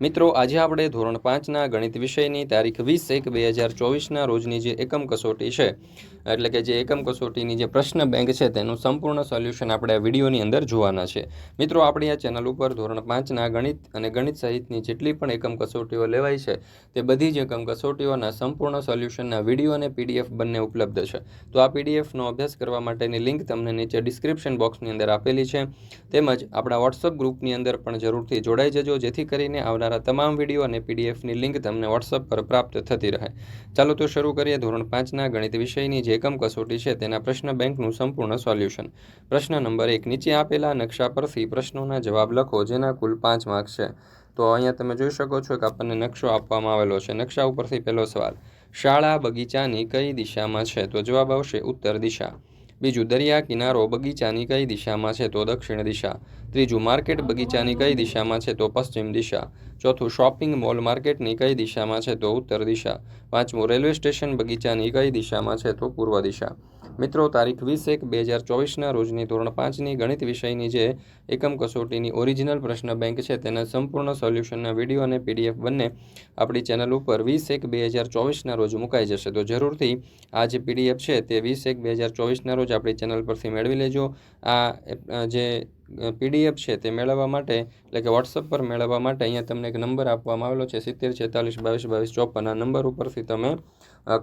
મિત્રો, આજે આપણે ધોરણ પાંચના ગણિત વિષયની તારીખ વીસ એક બે હજાર ચોવીસના રોજની જે એકમ કસોટી છે, એટલે કે જે એકમ કસોટીની જે પ્રશ્ન બેંક છે, તેનું સંપૂર્ણ સોલ્યુશન આપણે આ વિડીયોની અંદર જોવાના છે. મિત્રો, આપણી આ ચેનલ ઉપર ધોરણ પાંચના ગણિત અને ગણિત સહિતની જેટલી પણ એકમ કસોટીઓ લેવાય છે, તે બધી જ એકમ કસોટીઓના સંપૂર્ણ સોલ્યુશનના વીડિયો અને પીડીએફ બંને ઉપલબ્ધ છે. તો આ પીડીએફનો અભ્યાસ કરવા માટેની લિંક તમને નીચે ડિસ્ક્રિપ્શન બોક્સની અંદર આપેલી છે. તેમજ આપણા વોટ્સઅપ ગ્રુપની અંદર પણ જરૂરથી જોડાઈ જજો, જેથી કરીને આવનારા તમામ વીડિયો અને પીડીએફની લિંક તમને વોટ્સઅપ પર પ્રાપ્ત થતી રહે. ચાલો તો શરૂ કરીએ ધોરણ પાંચના ગણિત વિષયની જે એકમ કસોટી છે તેના પ્રશ્ન બેંકનું સંપૂર્ણ સોલ્યુશન પ્રશ્ન નંબર એક, નીચે આપેલા નકશા પરથી પ્રશ્નોના જવાબ લખો, જેના કુલ પાંચ માર્ક છે. તો અહીંયા તમે જોઈ શકો છો કે આપણને નકશો આપવામાં આવેલો છે. નકશા ઉપરથી પહેલો સવાલ, શાળા બગીચાની કઈ દિશામાં છે? તો જવાબ આવશે ઉત્તર દિશા. બીજું દરિયા કિનારો બગીચાની કઈ દિશામાં છે તો દક્ષિણ દિશા. ત્રીજું માર્કેટ બગીચાની કઈ દિશામાં છે તો પશ્ચિમ દિશા. ચોથું શોપિંગ મોલ માર્કેટની કઈ દિશામાં છે તો ઉત્તર દિશા. પાંચમું રેલવે સ્ટેશન બગીચાની કઈ દિશામાં છે તો પૂર્વ દિશા. મિત્રો, તારીખ વીસ એક બે હજાર ચોવીસના રોજની ધોરણ પાંચની ગણિત વિષયની જે એકમ કસોટીની ઓરિજિનલ પ્રશ્ન બેંક છે, તેના સંપૂર્ણ સોલ્યુશનના વીડિયો અને પીડીએફ બંને આપણી ચેનલ ઉપર વીસ એક બે હજાર ચોવીસના રોજ મુકાઈ જશે. તો જરૂરથી આ જે પીડીએફ છે, તે વીસ એક બે હજાર ચોવીસના રોજ આપણી ચેનલ પરથી મેળવી લેજો. આ જે પીડીએફ છે તે મેળવવા માટે, એટલે કે વોટ્સઅપ પર મેળવવા માટે અહીંયા તમને એક નંબર આપવામાં આવેલો છે, સિત્તેર, છેતાલીસ, બાવીસ બાવીસ, ચોપન. આ નંબર ઉપરથી તમે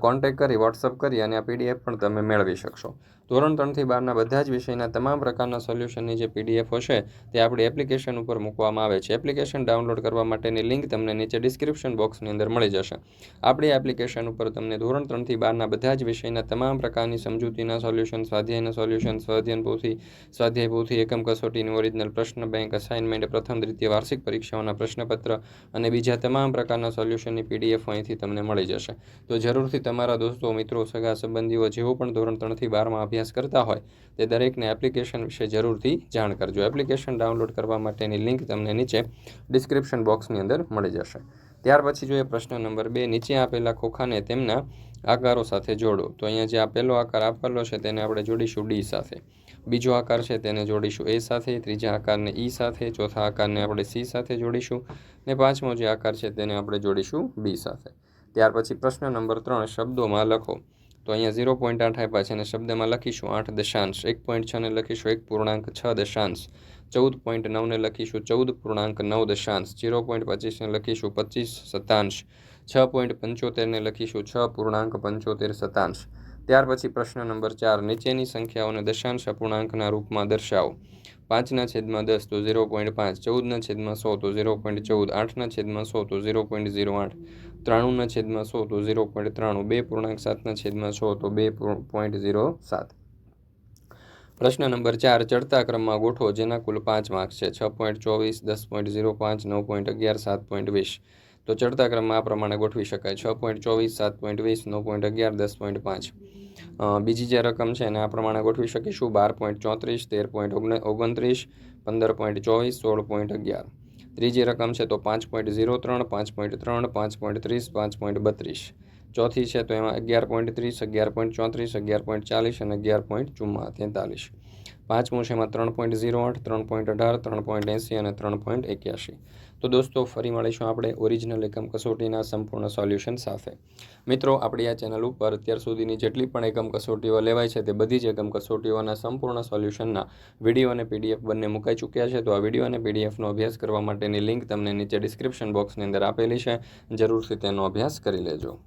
કોન્ટેક કરી વોટ્સઅપ કરી અને આ પીડીએફ પણ તમે મેળવી શકશો. ધોરણ ત્રણથી બારના બધા જ વિષયના તમામ પ્રકારના સોલ્યુશનની જે પીડીએફ હશે, તે આપણી એપ્લિકેશન ઉપર મૂકવામાં આવે છે. એપ્લિકેશન ડાઉનલોડ કરવા માટેની લિંક તમને નીચે ડિસ્ક્રિપ્શન બોક્સની અંદર મળી જશે. આપણી એપ્લિકેશન ઉપર તમને ધોરણ ત્રણથી બારના બધા જ વિષયના તમામ પ્રકારની સમજૂતીના સોલ્યુશન સ્વાધ્યાયના સોલ્યુશન સ્વાધ્યાયન પોથી, સ્વાધ્યાય પોથી, એકમ કસોટીની ઓરિજિનલ પ્રશ્ન બેંક અસાઇનમેન્ટ પ્રથમ દ્વિતીય વાર્ષિક પરીક્ષાઓના પ્રશ્નપત્ર અને બીજા તમામ પ્રકારના સોલ્યુશનની પીડીએફ અહીંથી તમને મળી જશે. તો જરૂરથી તમારા દોસ્તો, મિત્રો, સગા સંબંધીઓ જેઓ પણ ધોરણ ત્રણથી બારમાં અભ્યાસ કરતા હોય, તે દરેકને એપ્લિકેશન વિશે જરૂરથી જાણ કરજો. એપ્લિકેશન ડાઉનલોડ કરવા માટેની લિંક તમને નીચે ડિસ્ક્રિપ્શન બોક્સની અંદર મળી જશે. ત્યાર પછી જોઈએ પ્રશ્ન નંબર બે, નીચે આપેલા ખોખાને તેમના આકારો સાથે જોડો. તો અહીંયા જે આ પહેલો આકાર આપેલો છે તેને આપણે જોડીશું ડી સાથે. બીજો આકાર છે તેને જોડીશું એ સાથે, ત્રીજા આકારને ઈ સાથે, ચોથા આકારને આપણે સી સાથે જોડીશું, ને પાંચમો જે આકાર છે તેને આપણે જોડીશું બી સાથે. ત્યાર પછી પ્રશ્ન નંબર ત્રણ, શબ્દોમાં લખો. તો અહીંયા ઝીરો પોઈન્ટ આઠ આપ્યા છે અને શબ્દમાં લખીશું આઠ દશાંશ. એક પોઈન્ટ છને લખીશું એક પૂર્ણાંક છ દશાંશ. ચૌદ પોઈન્ટ નવને લખીશું ચૌદ પૂર્ણાંક નવ દશાંશ. ઝીરો પોઈન્ટ પચીસને લખીશું પચીસ સતાંશ છ પોઈન્ટ પંચોતેરને લખીશું છ પૂર્ણાંક પંચોતેર સતાંશ ત્યાર પછી પ્રશ્ન નંબર ચાર, નીચેની સંખ્યાઓને દશાંશ અપૂર્ણાંકના રૂપમાં દર્શાવો. પાંચના છેદમાં દસ તો ઝીરો પોઈન્ટ પાંચ, ચૌદના છેદમાં સો તો ઝીરો પોઈન્ટ ચૌદ, આઠના છેદમાં સો તો ઝીરો પોઈન્ટ ઝીરો આઠ, ત્રાણુંના છેદમાં સો તો ઝીરો પોઈન્ટ ત્રાણું, બે પૂર્ણાંક સાતના છેદમાં સો તો બે પોઈન્ટ ઝીરો સાત. પ્રશ્ન નંબર ચાર, ચડતા ક્રમમાં ગોઠવો જેના કુલ પાંચ માર્ક્સ છે, છ પોઈન્ટ ચોવીસ, દસ પોઈન્ટ ઝીરો પાંચ, નવ પોઈન્ટ અગિયાર, સાત પોઈન્ટ વીસ. તો ચડતા ક્રમમાં આ પ્રમાણે ગોઠવી શકાય. છ પોઈન્ટ ચોવીસ, સાત પોઈન્ટ વીસ, નવ પોઈન્ટ અગિયાર, દસ પોઈન્ટ પાંચ. બીજી જે રકમ છે એને આ પ્રમાણે ગોઠવી શકીશું. બાર પોઈન્ટ ચોત્રીસ, તેર પોઈન્ટ ઓગણત્રીસ, પંદર પોઈન્ટ ચોવીસ, સોળ પોઈન્ટ અગિયાર. ત્રીજી રકમ છે તો પાંચ પોઈન્ટ ઝીરો ત્રણ, પાંચ પોઈન્ટ ત્રણ, પાંચ પોઈન્ટ ત્રીસ, પાંચ પોઈન્ટ બત્રીસ. ચોથી છે તો એમાં અગિયાર પોઈન્ટ ત્રીસ, અગિયાર પોઈન્ટ ચોત્રીસ, અગિયાર પોઈન્ટ ચાલીસ અને અગિયાર પોઈન્ટ ચુમ્મા તેતાલીસ પાંચમું છે એમાં ત્રણ પોઈન્ટ ઝીરો આઠ ત્રણ પોઈન્ટ અઢાર, ત્રણ પોઈન્ટ એંસી અને ત્રણ પોઈન્ટ એક્યાસી તો દોસ્તો, ફરી મળીશું આપણે ઓરિજિનલ એકમ કસોટીના સંપૂર્ણ સોલ્યુશન સાથે. મિત્રો, આપણી આ ચેનલ ઉપર અત્યાર સુધીની જેટલી પણ એકમ કસોટીઓ લેવાય છે તે બધી જ એકમ કસોટીઓના સંપૂર્ણ સોલ્યુશનના વીડિયો અને પીડીએફ બંને મુકાઈ ચૂક્યા છે. તો આ વીડિયો અને પીડીએફનો અભ્યાસ કરવા માટેની લિંક તમને નીચે ડિસ્ક્રિપ્શન બોક્સની અંદર આપેલી છે. જરૂરથી તેનો અભ્યાસ કરી લેજો.